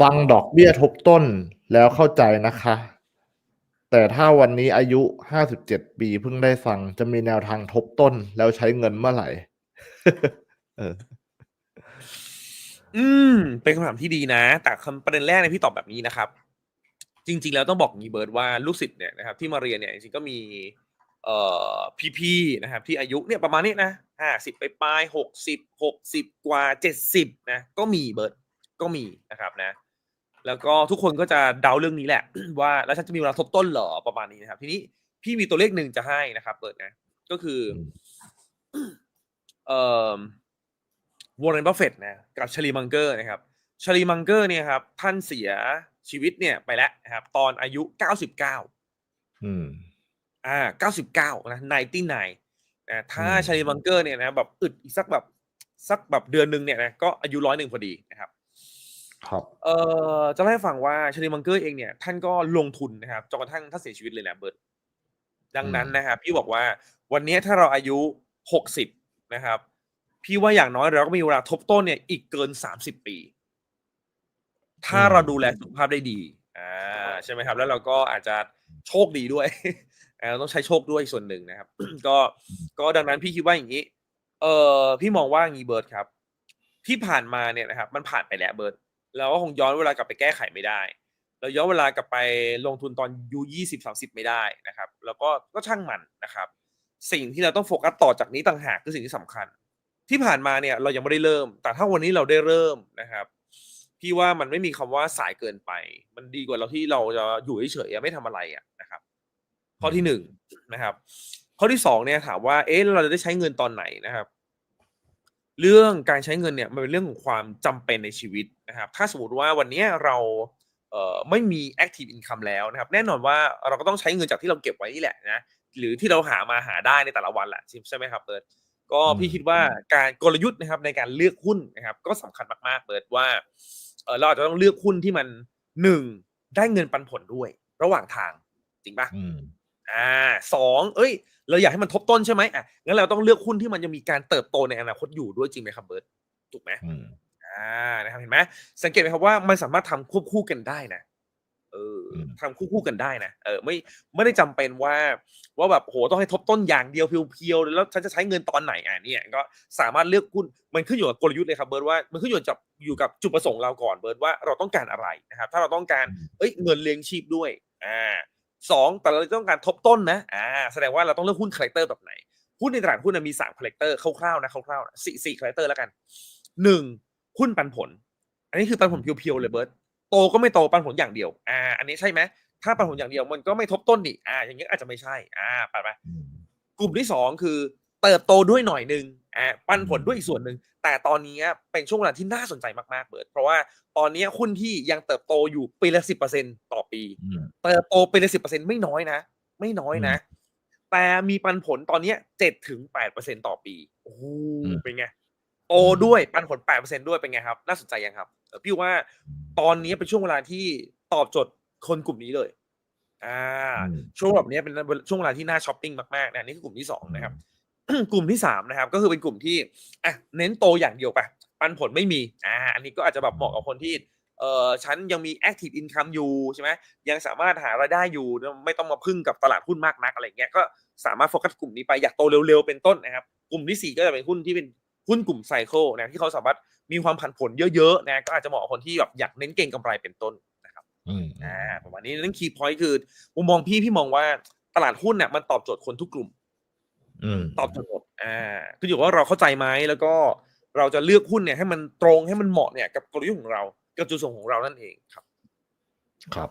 ฟังดอกเบี้ยทบต้นแล้วเข้าใจนะคะ แต่ถ้าวันนี้อายุห้าสิบเจ็ดปีเพิ่งได้ฟังจะมีแนวทางทบต้นแล้วใช้เงินเมื่อไหร่ เออ อืม เป็นคำถามที่ดีนะ แต่คำประเด็นแรกเนี่ยพี่ตอบแบบนี้นะครับ จริง ๆ แล้วต้องบอกงี้เบิร์ดว่าลูกศิษย์เนี่ยนะครับที่มาเรียนเนี่ยจริงๆก็มี เอ่อพี่ๆนะครับ ที่อายุเนี่ยประมาณนี้นะห้าสิบไปปลายหกสิบหกสิบกว่าเจ็ดสิบนะก็มีเบิร์ดก็มีนะครับนะ แล้วก็ทุกคนก็จะเดาเรื่องนี้แหละ ว่าแล้วฉันจะมีเวลาทบต้นเหรอประมาณนี้นะครับ ทีนี้พี่มีตัวเลขหนึ่งจะให้นะครับเบิร์ดนะ ก็คือ เอ่อวอร์เรนบัฟเฟตนะกับชาลีมังเกอร์นะครับชาลีมังเกอร์เนี่ยครับ ท่านเสียชีวิตเนี่ยไปแล้วนะครับ ตอนอายุ99อืม อ่า99นะ99นะถ้าอืมชาลีมังเกอร์เนี่ยนะแบบอึดอีกสักแบบสักแบบเดือนหนึ่งเนี่ยนะก็อายุร้อยหนึ่งพอดีนะครับ ครับเอ่อจะเล่าให้ฟังว่าชาลีมังเกอร์เองเนี่ยท่านก็ลงทุนนะครับจนกระทั่งท่านเสียชีวิตเลยแหละเบิร์ดดังนั้นอืมนะครับพี่บอกว่าวันนี้ถ้าเราอายุหกสิบนะครับ พี่ว่าอย่างน้อยเราก็มีเวลาทบต้นเนี่ยอีกเกินสามสิบปี ถ้าเราดูแลสุขภาพได้ดีอ่าใช่ไหมครับ แล้วเราก็อาจจะโชคดีด้วยอ่าเราต้องใช้โชคด้วยส่วนหนึ่งนะครับ ก็ก็ดังนั้นพี่คิดว่าอย่างนี้ เออพี่มองว่าอย่างนี้เบิร์ดครับ ที่ผ่านมาเนี่ยนะครับ มันผ่านไปแล้วเบิร์ด เราก็คงย้อนเวลากลับไปแก้ไขไม่ได้ เราย้อนเวลากลับไปลงทุนตอนยูยี่สิบสามสิบไม่ได้นะครับ แล้วก็ก็ช่างมันนะครับ สิ่งที่เราต้องโฟกัสต่อจากนี้ต่างหากคือสิ่งที่สำคัญ ที่ผ่านมาเนี่ยเรายังไม่ได้เริ่ม แต่ถ้าวันนี้เราได้เริ่มนะครับพี่ว่ามันไม่มีคำว่าสายเกินไป มันดีกว่าเราที่เราจะอยู่เฉยๆไม่ทำอะไรอะนะครับ ข้อที่หนึ่งนะครับ ข้อที่สองเนี่ยถามว่าเอ๊ะเราจะได้ใช้เงินตอนไหนนะครับ เรื่องการใช้เงินเนี่ยมันเป็นเรื่องของความจำเป็นในชีวิตนะครับ ถ้าสมมติว่าวันนี้เราเอ่อไม่มี active income แล้วนะครับ แน่นอนว่าเราก็ต้องใช้เงินจากที่เราเก็บไว้นี่แหละนะหรือที่เราหามาหาได้ในแต่ละวันแหละใช่ไหมครับเบิร์ตก็อืมพี่คิดว่าการกลยุทธ์นะครับในการเลือกหุ้นนะครับ ก็สำคัญมากๆเบิร์ตว่าเออเราอาจจะต้องเลือกหุ้นที่มันหนึ่งได้เงินปันผลด้วย ระหว่างทางจริงปะ อืมอ่าสองเอ้ย เราอยากให้มันทบต้นใช่ไหมอะงั้นเราต้องเลือกหุ้นที่มันยังมีการเติบโตในอนาคตอยู่ด้วยจริงไหมครับเบิร์ตถูกไหมอืมอ่านะครับเห็นไหมสังเกตไหมครับว่ามันสามารถทำควบคู่กันได้นะเอออมทำควบคู่กันได้นะเออไม่ไม่ได้จำเป็นว่าว่าแบบโหต้องให้ทบต้นอย่างเดียวเพียวๆแล้วฉันจะใช้เงินตอนไหนอะเนี่ยก็สามารถเลือกหุ้นมันขึ้นอยู่กับกลยุทธ์เลยครับเบิร์ตว่ามันขึ้นอยู่กับอยู่กับจุดประสงค์เราก่อนเบิร์ตว่าเราต้องการอะไรนะครับถ้าเราต้องการเอ้ยเงินเลี้ยงชีพด้วยอ่า สองแต่เราต้องการทบต้นนะอ่าแสดงว่าเราต้องเลือกหุ้นคาแรคเตอร์แบบไหน หุ้นในตลาดหุ้นนะมีสามคาแรคเตอร์คร่าวๆนะคร่าวๆนะสี่สี่คาแรคเตอร์แล้วกันหนึ่งหุ้นปันผล อันนี้คือปันผลเพียวๆเลยเบิร์ตโตก็ไม่โตปันผลอย่างเดียวอ่าอันนี้ใช่ไหมถ้าปันผลอย่างเดียวมันก็ไม่ทบต้นนี่อ่าอย่างเงี้ยอาจจะไม่ใช่อ่าไปไปอืมกลุ่มที่สองคือเติบโตด้วยหน่อยหนึ่งอ่า ปันผลด้วยอีกส่วนหนึ่ง แต่ตอนนี้เป็นช่วงเวลาที่น่าสนใจมากๆเบิร์ดเพราะว่าตอนนี้หุ้นที่ยังเติบโตอยู่ปีละสิบเปอร์เซ็นต่อปีอืมเติบโตปีละสิบเปอร์เซ็นไม่น้อยนะ ไม่น้อยนะ แต่มีปันผลตอนเนี้เจ็ดถึงแปดเปอร์เซ็นต่อปี โอ้โหอืมเป็นไง โตด้วยปันผลแปดเปอร์เซ็นด้วยเป็นไงครับ น่าสนใจยังครับเออพี่ว่าตอนนี้เป็นช่วงเวลาที่ตอบโจทย์คนกลุ่มนี้เลยอ่าอืมช่วงแบบนี้เป็นช่วงเวลาที่น่าช้อปปิ้งมากๆนะนี่คือกลุ่มที่สองนะครับ กลุ่มที่สามนะครับก็คือเป็นกลุ่มที่อะเน้นโตอย่างเดียวไปปันผลไม่มีอ่าอันนี้ก็อาจจะแบบเหมาะกับคนที่เออฉันยังมี active income อยู่ใช่ไหมยังสามารถหารายได้อยู่ไม่ต้องมาพึ่งกับตลาดหุ้นมากนักอะไรเงี้ยก็สามารถโฟกัสกลุ่มนี้ไปอยากโตเร็วๆเป็นต้นนะครับ กลุ่มที่สี่ก็จะเป็นหุ้นที่เป็นหุ้นกลุ่มไซเคิลนะที่เขาสามารถมีความผันผลเยอะๆนะก็อาจจะเหมาะกับคนที่แบบอยากเน้นเก่งกำไรเป็นต้นนะครับอืมอ่าประมาณนี้นั่นคีย์พอยต์คือมุมมองพี่พี่มองว่าตลาดหุ้นเนี่ยมันตอบโจทย์คนทุกกลุ่มอืม ตอบโจทย์หมดอ่าขึ้นอยู่ว่าเราเข้าใจไหมแล้วก็เราจะเลือกหุ้นเนี่ยให้มันตรงให้มันเหมาะเนี่ยกับกลยุทธ์ของเรากับจุดประสงค์ของเรานั่นเองครับ ครับ